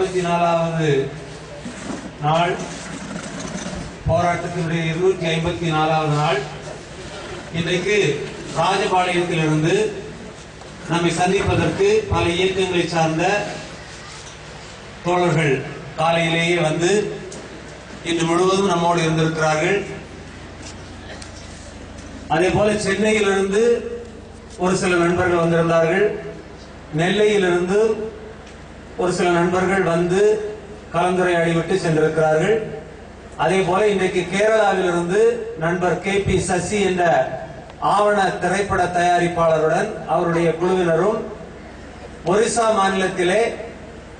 இருபத்தி நாலாவது நாள் போராட்டத்தினுடைய இருநூற்றி ஐம்பத்தி நாலாவது நாள். இன்றைக்கு ராஜபாளையத்திலிருந்து நம்மை சந்திப்பதற்கு பல இயக்கங்களை சார்ந்த தோழர்கள் காலையிலேயே வந்து இன்று முழுவதும் நம்மோடு இருந்திருக்கிறார்கள். அதே போல சென்னையிலிருந்து ஒரு சில நண்பர்கள் வந்திருந்தார்கள். நெல்லையிலிருந்து ஒரு சில நண்பர்கள் வந்து கலந்துரையாடி விட்டு சென்றிருக்கிறார்கள். அதே போல இன்றைக்கு கேரளாவிலிருந்து நண்பர் கே பி சசி என்ற ஆவண திரைப்பட தயாரிப்பாளருடன் அவருடைய குழுவினரும் ஒரிசா மாநிலத்திலே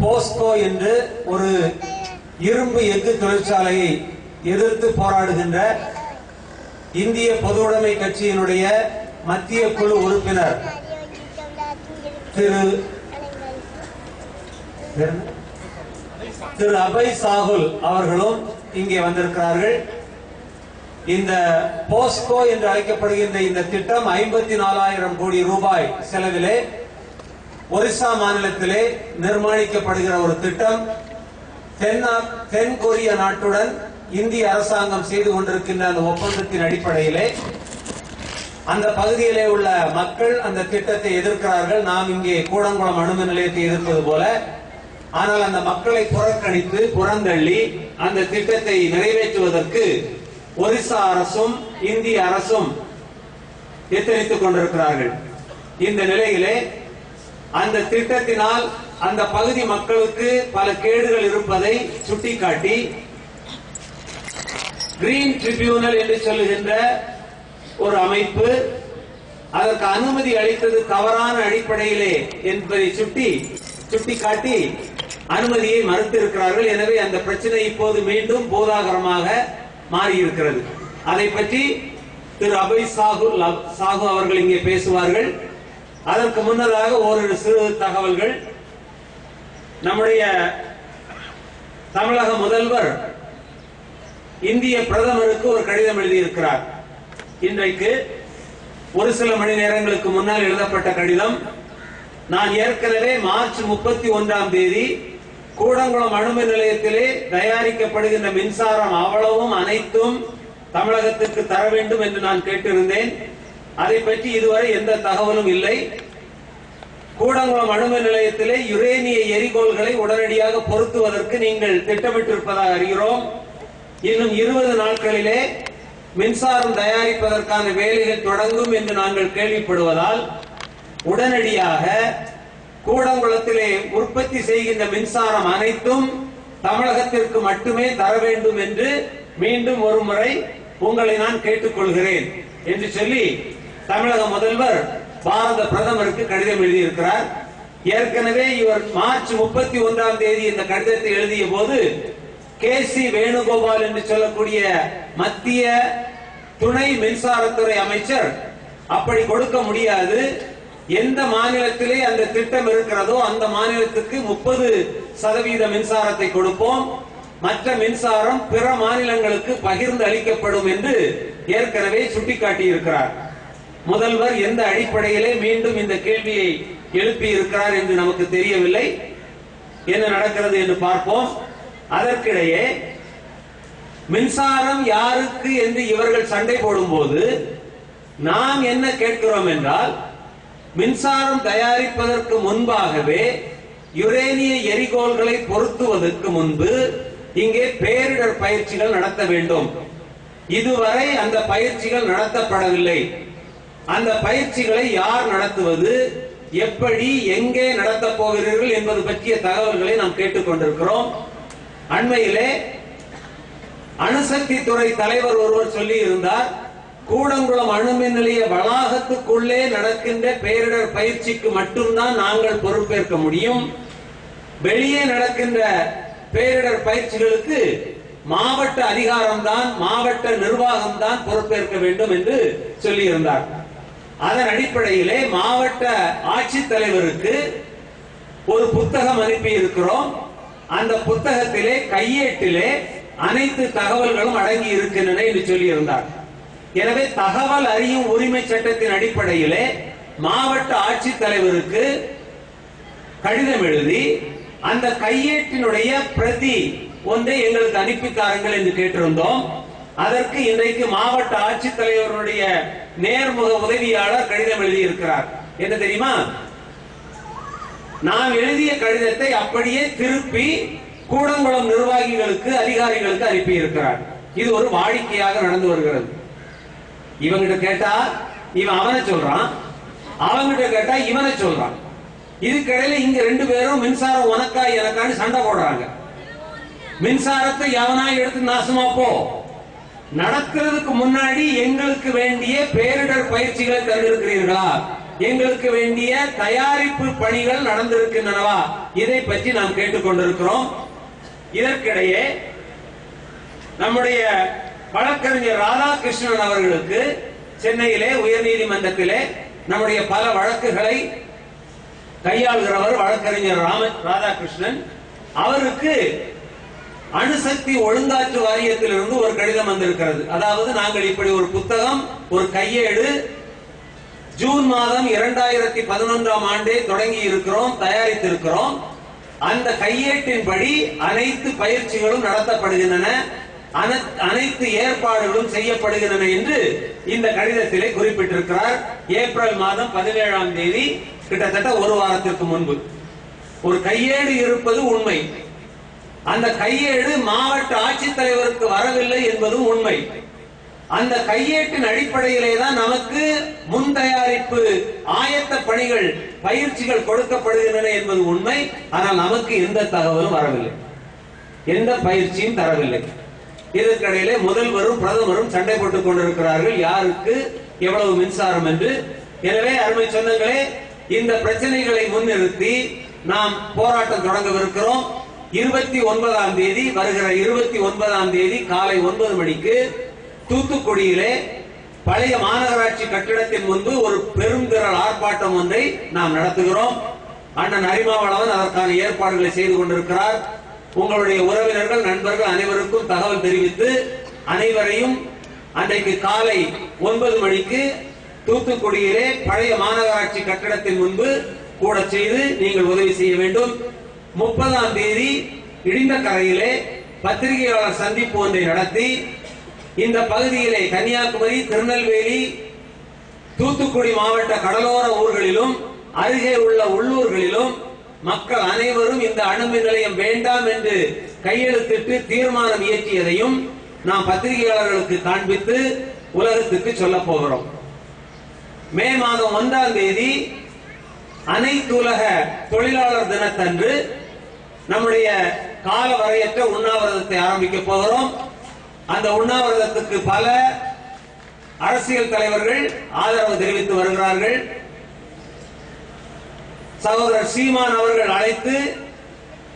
போஸ்கோ என்று ஒரு இரும்பு எஃகு தொழிற்சாலையை எதிர்த்து போராடுகின்ற இந்திய பொதுவுடைமை கட்சியினுடைய மத்திய குழு உறுப்பினர் திரு திரு அபய் சாகுல் அவர்களும் இங்கே வந்திருக்கிறார்கள். இந்த போஸ்கோ என்று அழைக்கப்படுகின்ற இந்த திட்டம் ஐம்பத்தி நாலாயிரம் கோடி ரூபாய் செலவிலே ஒரிசா மாநிலத்திலே நிர்மாணிக்கப்படுகிற ஒரு திட்டம். தென் தென் கொரிய நாட்டுடன் இந்திய அரசாங்கம் செய்து கொண்டிருக்கின்ற அந்த ஒப்பந்தத்தின் அடிப்படையிலே அந்த பகுதியிலே உள்ள மக்கள் அந்த திட்டத்தை எதிர்க்கிறார்கள். நாம் இங்கே கூடங்குளம் அணுமின் நிலையத்தை எதிர்ப்பது போல ஆனால் அந்த மக்களை புறக்கணித்து புறந்தள்ளி அந்த திட்டத்தை நிறைவேற்றுவதற்கு ஒரிசா அரசும் இந்திய அரசும் எத்தனித்துக் கொண்டிருக்கிறார்கள். இந்த நிலையிலே அந்த திட்டத்தினால் அந்த பகுதி மக்களுக்கு பல கேடுகள் இருப்பதை சுட்டிக்காட்டி கிரீன் ட்ரிபியூனல் என்று சொல்லுகின்ற ஒரு அமைப்பு அதற்கு அனுமதி அளித்தது தவறான அடிப்படையிலே என்பதை சுட்டி சுட்டிக்காட்டி அனுமதியை மறுத்திருக்கிறார்கள். எனவே அந்த பிரச்சனை இப்போது மீண்டும் போதாகரமாக மாறியிருக்கிறது. அதை பற்றி திரு அபய் சாகு சாகு அவர்கள் இங்கே பேசுவார்கள். அதற்கு முன்னதாக ஓரிரு சிறு தகவல்கள். நம்முடைய தமிழக முதல்வர் இந்திய பிரதமருக்கு ஒரு கடிதம் எழுதியிருக்கிறார். இன்றைக்கு ஒரு சில மணி நேரங்களுக்கு முன்னால் எழுதப்பட்ட கடிதம். நான் ஏற்கனவே மார்ச் முப்பத்தி ஒன்றாம் தேதி கூடங்குளம் அணுமின் நிலையத்திலே தயாரிக்கப்படுகின்ற மின்சாரம் அவ்வளவும் அனைத்தும் தமிழகத்துக்கு தர வேண்டும் என்று நான் கேட்டிருந்தேன். அதை பற்றி இதுவரை எந்த தகவலும் இல்லை. கூடங்குளம் அணுமின் நிலையத்திலே யுரேனிய எரிகோள்களை உடனடியாக பொருத்துவதற்கு நீங்கள் திட்டமிட்டிருப்பதாக அறிகிறோம். இன்னும் இருபது நாட்களிலே மின்சாரம் தயாரிப்பதற்கான வேலைகள் தொடங்கும் என்று நாங்கள் கேள்விப்படுவதால் உடனடியாக கூடங்குளத்திலே உற்பத்தி செய்கின்ற மின்சாரம் அனைத்தும் தமிழகத்திற்கு மட்டுமே தர வேண்டும் என்று மீண்டும் ஒரு முறை உங்களை நான் கேட்டுக்கொள்கிறேன் என்று சொல்லி தமிழக முதல்வர் பாரத பிரதமருக்கு கடிதம் எழுதியிருக்கிறார். ஏற்கனவே இவர் மார்ச் முப்பத்தி ஒன்றாம் தேதி இந்த கடிதத்தை எழுதிய போது கே சி வேணுகோபால் என்று சொல்லக்கூடிய மத்திய துணை மின்சாரத்துறை அமைச்சர் அப்படி கொடுக்க முடியாது. எந்த மாநிலத்திலே அந்த திட்டம் இருக்கிறதோ அந்த மாநிலத்துக்கு முப்பது சதவீத மின்சாரத்தை கொடுப்போம். மற்ற மின்சாரம் பிற மாநிலங்களுக்கு பகிர்ந்து அளிக்கப்படும் என்று ஏற்கனவே சுட்டிக்காட்டி இருக்கிறார் முதல்வர் எந்த அடிப்படையிலே மீண்டும் இந்த கேள்வியை எழுப்பி இருக்கிறார் என்று நமக்கு தெரியவில்லை. என்ன நடக்கிறது என்று பார்ப்போம். அதற்கிடையே மின்சாரம் யாருக்கு என்று இவர்கள் சண்டை போடும்போது நாம் என்ன கேட்கிறோம் என்றால் மின்சாரம் தயாரிப்பதற்கு முன்பாகவே யுரேனிய எரிகோள்களை பொருத்துவதற்கு முன்பு இங்கே பேரிடர் பயிற்சிகள் நடத்த வேண்டும். இதுவரை அந்த பயிற்சிகள் நடத்தப்படவில்லை. அந்த பயிற்சிகளை யார் நடத்துவது எப்படி எங்கே நடத்தப் போகிறீர்கள் என்பது பற்றிய தகவல்களை நாம் கேட்டுக்கொண்டிருக்கிறோம். அண்மையிலே அணுசக்தி துறை தலைவர் ஒருவர் சொல்லி இருந்தார் கூடங்குளம் அணுமின் நிலைய வளாகத்துக்குள்ளே நடக்கின்ற பேரிடர் பயிற்சிக்கு மட்டும்தான் நாங்கள் பொறுப்பேற்க முடியும். வெளியே நடக்கின்ற பேரிடர் பயிற்சிகளுக்கு மாவட்ட அதிகாரம்தான் மாவட்ட நிர்வாகம்தான் பொறுப்பேற்க வேண்டும் என்று சொல்லியிருந்தார். அதன் அடிப்படையிலே மாவட்ட ஆட்சித்தலைவருக்கு ஒரு புத்தகம் அனுப்பி இருக்கிறோம் அந்த புத்தகத்திலே கையேட்டிலே அனைத்து தகவல்களும் அடங்கி இருக்கின்றன என்று சொல்லியிருந்தார். எனவே தகவல் அறியும் உரிமை சட்டத்தின் அடிப்படையிலே மாவட்ட ஆட்சித்தலைவருக்கு கடிதம் எழுதி அந்த கையேட்டினுடைய பிரதி ஒன்றை எங்களுக்கு அனுப்பித்தாருங்கள் என்று கேட்டிருந்தோம். அதற்கு இன்றைக்கு மாவட்ட ஆட்சித்தலைவருடைய நேர்முக உதவியாளர் கடிதம் எழுதியிருக்கிறார். என்ன தெரியுமா? நாம் எழுதிய கடிதத்தை அப்படியே திருப்பி கூடங்குளம் நிர்வாகிகளுக்கு அதிகாரிகளுக்கு அனுப்பி இருக்கிறார் இது ஒரு வாடிக்கையாக நடந்து வருகிறது. இவங்கிட்ட கேட்டா இவன் அவனை சொல்றான் அவங்கிட்ட கேட்டா இவனை சொல்றான். இதுக்கிடையில இங்க ரெண்டு பேரும் மின்சாரம் உனக்கா எனக்கான்னு சண்டை போடுறாங்க. மின்சாரத்தை எவனா எடுத்து நாசமா போ. நடக்கிறதுக்கு முன்னாடி எங்களுக்கு வேண்டிய பேரிடர் பயிற்சிகளை தந்திருக்கிறீர்களா? எங்களுக்கு வேண்டிய தயாரிப்பு பணிகள் நடந்திருக்கின்றனவா? இதை பற்றி நாம் கேட்டுக்கொண்டிருக்கிறோம். இதற்கிடையே நம்முடைய வழக்கறிஞர் ராதாகிருஷ்ணன் அவர்களுக்கு சென்னையிலே உயர்நீதிமன்றத்திலே நம்முடைய பல வழக்குகளை கையாளுகிறவர் வழக்கறிஞர் ராம ராதாகிருஷ்ணன். அவருக்கு அணுசக்தி ஒழுங்காற்று வாரியத்திலிருந்து ஒரு கடிதம் வந்திருக்கிறது. அதாவது நாங்கள் இப்படி ஒரு புத்தகம் ஒரு கையேடு ஜூன் மாதம் இரண்டாயிரத்தி பதினொன்றாம் ஆண்டே தொடங்கி இருக்கிறோம் தயாரித்திருக்கிறோம். அந்த கையேட்டின்படி அனைத்து பயிற்சிகளும் நடத்தப்படுகின்றன. அனைத்து ஏற்பாடுகளும் செய்யப்படுகின்றன என்று இந்த கடிதத்திலே குறிப்பிட்டிருக்கிறார். ஏப்ரல் மாதம் பதினேழாம் தேதி கிட்டத்தட்ட ஒரு வாரத்திற்கு முன்பு. ஒரு கையேடு இருப்பது உண்மை. அந்த கையேடு மாவட்ட ஆட்சித்தலைவருக்கு வரவில்லை என்பதும் உண்மை. அந்த கையேட்டின் அடிப்படையிலே தான் நமக்கு முன் தயாரிப்பு ஆயத்த பணிகள் பயிற்சிகள் கொடுக்கப்படுகின்றன என்பது உண்மை. ஆனால் நமக்கு எந்த தகவலும் வரவில்லை. எந்த பயிற்சியும் தரவில்லை. இதற்கிடையிலே முதல்வரும் பிரதமரும் சண்டை போட்டுக் கொண்டிருக்கிறார்கள். யாருக்கு? எவ்வளவு மின்சாரம் என்று. எனவே அருமை சொந்தங்களே இந்த பிரச்சனைகளை முன்னிறுத்தி நாம் போராட்டம் தொடங்கவிருக்கிறோம். இருபத்தி ஒன்பதாம் தேதி வருகிற இருபத்தி ஒன்பதாம் தேதி காலை ஒன்பது மணிக்கு தூத்துக்குடியிலே பழைய மாநகராட்சி கட்டிடத்தின் முன்பு ஒரு பெருந்திரள் ஆர்ப்பாட்டம் ஒன்றை நாம் நடத்துகிறோம். அண்ணன் அரிமாவளவன் அதற்கான ஏற்பாடுகளை செய்து கொண்டிருக்கிறார். உங்களுடைய உறவினர்கள் நண்பர்கள் அனைவருக்கும் தகவல் தெரிவித்து அனைவரையும் அன்றைக்கு காலை ஒன்பது மணிக்கு தூத்துக்குடியிலே பழைய மாநகராட்சி கட்டடத்தின் முன்பு கூட செய்து நீங்கள் உதவி செய்ய வேண்டும். முப்பதாம் தேதி இடிந்த கரையிலே பத்திரிகையாளர் சந்திப்பு ஒன்றை நடத்தி இந்த பகுதியிலே கன்னியாகுமரி திருநெல்வேலி தூத்துக்குடி மாவட்ட கடலோர ஊர்களிலும் அருகே உள்ள உள்ளூர்களிலும் மக்கள் அனைவரும் இந்த அணுமின் நிலையம் வேண்டாம் என்று கையெழுத்திட்டு தீர்மானம் இயற்றியதையும் நாம் பத்திரிகையாளர்களுக்கு காண்பித்து உலகத்துக்கு சொல்ல போகிறோம். மே மாதம் ஒன்றாம் தேதி அனைத்து உலக தொழிலாளர் தினத்தன்று நம்முடைய கால வரையற்ற உண்ணாவிரதத்தை ஆரம்பிக்க போகிறோம். அந்த உண்ணாவிரதத்துக்கு பல அரசியல் தலைவர்கள் ஆதரவு தெரிவித்து வருகிறார்கள். சகோதரர் சீமான் அவர்கள் அழைத்து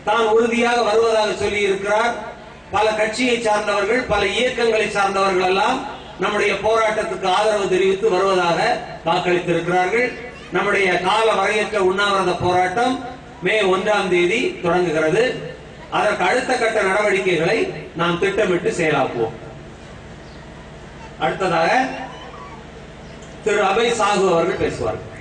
தான் உறுதியாக வருவதாக சொல்லி இருக்கிறார் பல கட்சியை சார்ந்தவர்கள் பல இயக்கங்களை சார்ந்தவர்கள் எல்லாம் நம்முடைய போராட்டத்துக்கு ஆதரவு தெரிவித்து வருவதாக வாக்களித்திருக்கிறார்கள். நம்முடைய கால வரையற்ற உண்ணாவிரத போராட்டம் மே ஒன்றாம் தேதி தொடங்குகிறது. அதற்கு அடுத்த கட்ட நடவடிக்கைகளை நாம் திட்டமிட்டு செயலாக்குவோம். அடுத்ததாக திரு அபய் சாகு அவர்கள் பேசுவார்கள்.